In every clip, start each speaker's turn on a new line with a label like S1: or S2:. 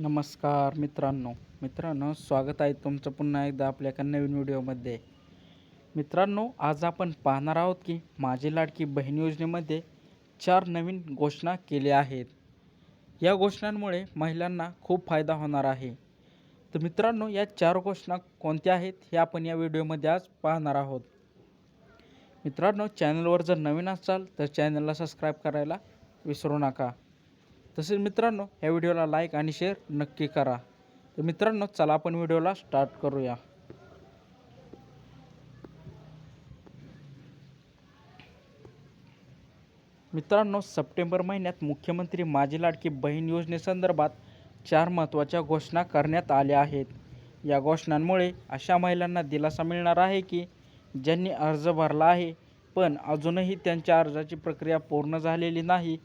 S1: नमस्कार मित्रांनो. मित्रांनो स्वागत आहे तुमचं पुन्हा एकदा आपल्या एका नवीन व्हिडिओमध्ये. मित्रांनो आज आपण पाहणार आहोत की माझी लाडकी बहीण योजनेमध्ये चार नवीन घोषणा केल्या आहेत. या घोषणांमुळे महिलांना खूप फायदा होणार आहे. तर मित्रांनो या चार घोषणा कोणत्या आहेत हे आपण या व्हिडिओमध्ये आज पाहणार आहोत. मित्रांनो चॅनलवर जर नवीन असाल तर चॅनलला सबस्क्राईब करायला विसरू नका. तसेच मित्रांनो या व्हिडिओला लाईक आणि शेअर नक्की करा. तर मित्रांनो चला आपण व्हिडिओला स्टार्ट करूया. मित्रांनो सप्टेंबर महिन्यात मुख्यमंत्री माझी लाडकी बहीण योजनेसंदर्भात चार महत्त्वाच्या घोषणा करण्यात आल्या आहेत. या घोषणांमुळे अशा महिलांना दिलासा मिळणार आहे की ज्यांनी अर्ज भरला आहे पण अजूनही त्यांच्या अर्जाची प्रक्रिया पूर्ण झालेली नाही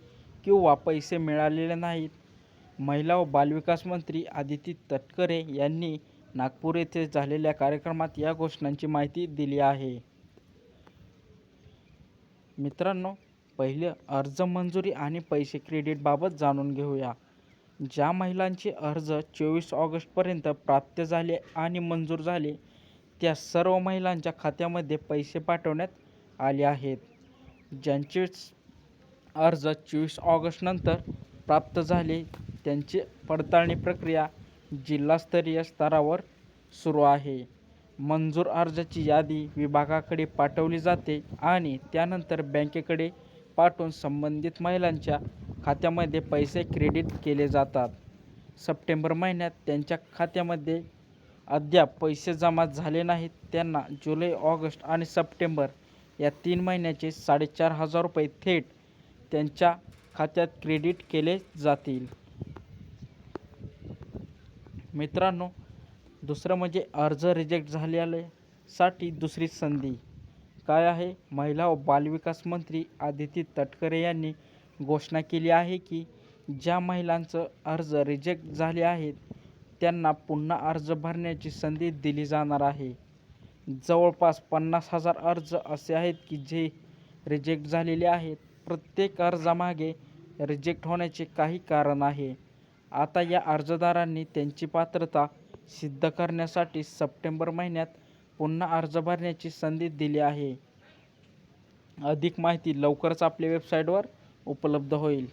S1: किंवा पैसे मिळालेले नाहीत. महिला व बालविकास मंत्री आदिती तटकरे यांनी नागपूर येथे झालेल्या कार्यक्रमात या घोषणांची माहिती दिली आहे. मित्रांनो पहिले अर्ज मंजुरी आणि पैसे क्रेडिटबाबत जाणून घेऊया. ज्या महिलांचे अर्ज चोवीस ऑगस्टपर्यंत प्राप्त झाले आणि मंजूर झाले त्या सर्व महिलांच्या खात्यामध्ये पैसे पाठवण्यात आले आहेत. ज्यांचे अर्ज चोवीस ऑगस्टनंतर प्राप्त झाले. त्यांची पडताळणी प्रक्रिया जिल्हास्तरीय स्तरावर सुरू आहे. मंजूर अर्जाची यादी विभागाकडे पाठवली जाते आणि त्यानंतर बँकेकडे पाठवून संबंधित महिलांच्या खात्यामध्ये पैसे क्रेडिट केले जातात. सप्टेंबर महिन्यात त्यांच्या खात्यामध्ये अद्याप पैसे जमा झाले नाहीत. त्यांना जुलै ऑगस्ट आणि सप्टेंबर या तीन महिन्याचे साडेचार हजार रुपये थेट त्यांच्या खात्यात क्रेडिट केले जातील. मित्रांनो दुसरं म्हणजे अर्ज रिजेक्ट झालेल्यासाठी दुसरी संधी. काय आहे? महिला व बालविकास मंत्री आदिती तटकरे यांनी घोषणा केली आहे की ज्या महिलांचं अर्ज रिजेक्ट झाले आहेत त्यांना पुन्हा अर्ज भरण्याची संधी दिली जाणार आहे. जवळपास पन्नास हजार अर्ज असे आहेत की जे रिजेक्ट झालेले आहेत. प्रत्येक अर्जामागे रिजेक्ट होण्याचे काही कारण आहे. आता या अर्जदारांनी त्यांची पात्रता सिद्ध करण्यासाठी सप्टेंबर महिन्यात पुन्हा अर्ज भरण्याची संधी दिली आहे. अधिक माहिती लवकरच आपल्या वेबसाईटवर उपलब्ध होईल.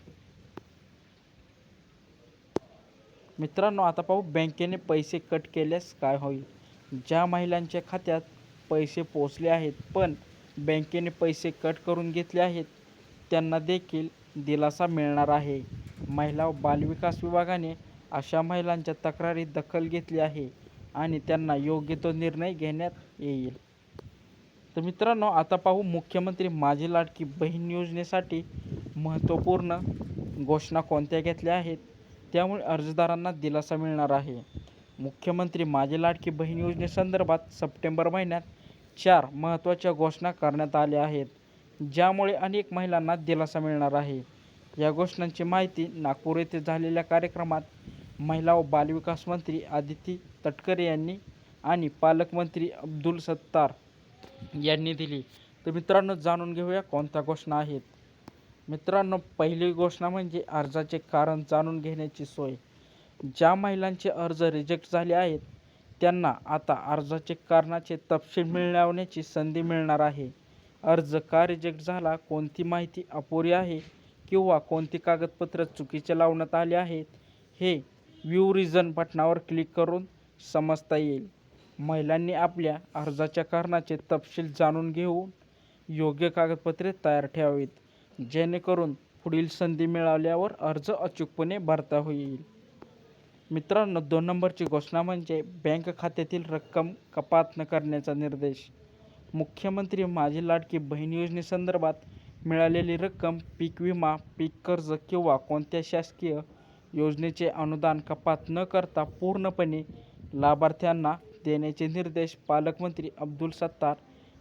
S1: मित्रांनो आता पाहू बँकेने पैसे कट केल्यास काय होईल. ज्या महिलांच्या खात्यात पैसे पोचले आहेत पण बँकेने पैसे कट करून घेतले आहेत त्यांना देखील दिलासा मिळणार आहे. महिला व बालविकास विभागाने अशा महिलांच्या तक्रारीत दखल घेतली आहे आणि त्यांना योग्य तो निर्णय घेण्यात येईल. तर मित्रांनो आता पाहू मुख्यमंत्री माझी लाडकी बहीण योजनेसाठी महत्त्वपूर्ण घोषणा कोणत्या घेतल्या आहेत? त्यामुळे अर्जदारांना दिलासा मिळणार आहे. मुख्यमंत्री माझी लाडकी बहीण योजनेसंदर्भात सप्टेंबर महिन्यात चार महत्त्वाच्या घोषणा करण्यात आल्या आहेत. ज्यामुळे अनेक महिलांना दिलासा मिळणार आहे. या घोषणांची माहिती नागपूर येथे झालेल्या कार्यक्रमात महिला व बालविकास मंत्री आदिती तटकरे यांनी आणि पालकमंत्री अब्दुल सत्तार यांनी दिली. तर मित्रांनो जाणून घेऊया कोणत्या घोषणा आहेत. मित्रांनो पहिली घोषणा म्हणजे अर्जाचे कारण जाणून घेण्याची सोय. ज्या महिलांचे अर्ज रिजेक्ट झाले आहेत त्यांना आता अर्जाचे कारणाचे तपशील मिळवण्याची संधी मिळणार आहे. अर्ज का रिजेक्ट झाला कोणती माहिती अपुरी आहे किंवा कोणती कागदपत्र चुकीचे लावण्यात आले आहेत हे व्ह्यू रिझन बटणावर क्लिक करून समजता येईल. महिलांनी आपल्या अर्जाच्या कारणाचे तपशील जाणून घेऊन योग्य कागदपत्रे तयार ठेवावीत जेणेकरून पुढील संधी मिळाल्यावर अर्ज अचूकपणे भरता होईल. मित्रांनो दोन नंबरची घोषणा म्हणजे बँक खात्यातील रक्कम कपात न करण्याचा निर्देश. मुख्यमंत्री माझी लाडकी बहीण योजनेसंदर्भात मिळालेली रक्कम पीक विमा पीक कर्ज किंवा कोणत्या शासकीय योजनेचे अनुदान कपात न करता पूर्णपणे लाभार्थ्यांना देण्याचे निर्देश पालकमंत्री अब्दुल सत्तार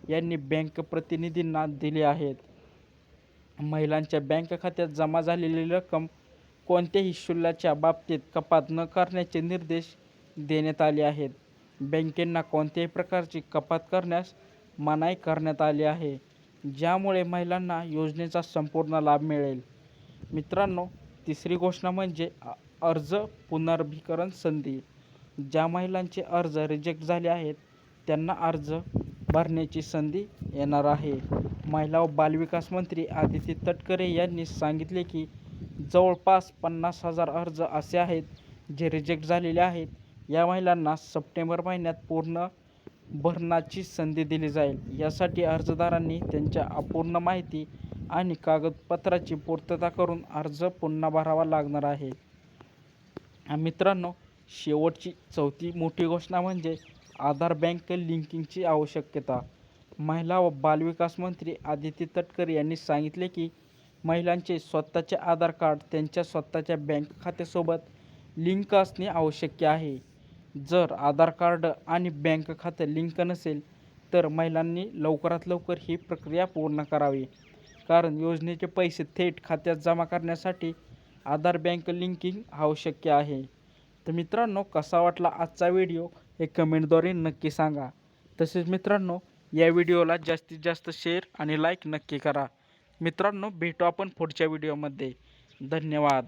S1: यांनी बँक प्रतिनिधींना दिले आहेत. महिलांच्या बँक खात्यात जमा झालेली रक्कम कोणत्याही शुल्काच्या बाबतीत कपात न करण्याचे निर्देश देण्यात आले आहेत. बँकेंना कोणत्याही प्रकारची कपात करण्यास मनाई करण्यात आली आहे ज्यामुळे महिलांना योजनेचा संपूर्ण लाभ मिळेल. मित्रांनो तिसरी घोषणा म्हणजे अर्ज पुनर्भीकरण संधी. ज्या महिलांचे अर्ज रिजेक्ट झाले आहेत त्यांना अर्ज भरण्याची संधी येणार आहे. महिला व बालविकास मंत्री आदिती तटकरे यांनी सांगितले की जवळपास पन्नास हजार अर्ज असे आहेत जे रिजेक्ट झालेले आहेत. या महिलांना सप्टेंबर महिन्यात पूर्ण भरण्याची संधी दिली जाईल. यासाठी अर्जदारांनी त्यांच्या अपूर्ण माहिती आणि कागदपत्राची पूर्तता करून अर्ज पुन्हा भरावा लागणार आहे. मित्रांनो शेवटची चौथी मोठी घोषणा म्हणजे आधार बँक लिंकिंगची आवश्यकता. महिला व बालविकास मंत्री आदिती तटकरे यांनी सांगितले की महिलांचे स्वतःचे आधार कार्ड त्यांच्या स्वतःच्या बँक खात्यासोबत लिंक असणे आवश्यक आहे. जर आधार कार्ड आणि बँक खातं लिंक नसेल तर महिलांनी लवकरात लवकर ही प्रक्रिया पूर्ण करावी. कारण योजनेचे पैसे थेट खात्यात जमा करण्यासाठी आधार बँक लिंकिंग आवश्यक आहे. तर मित्रांनो कसा वाटला आजचा व्हिडिओ? हे कमेंटद्वारे नक्की सांगा. तसेच मित्रांनो या व्हिडिओला जास्तीत जास्त शेअर आणि लाईक नक्की करा. मित्रांनो भेटू आपण पुढच्या व्हिडिओमध्ये. धन्यवाद.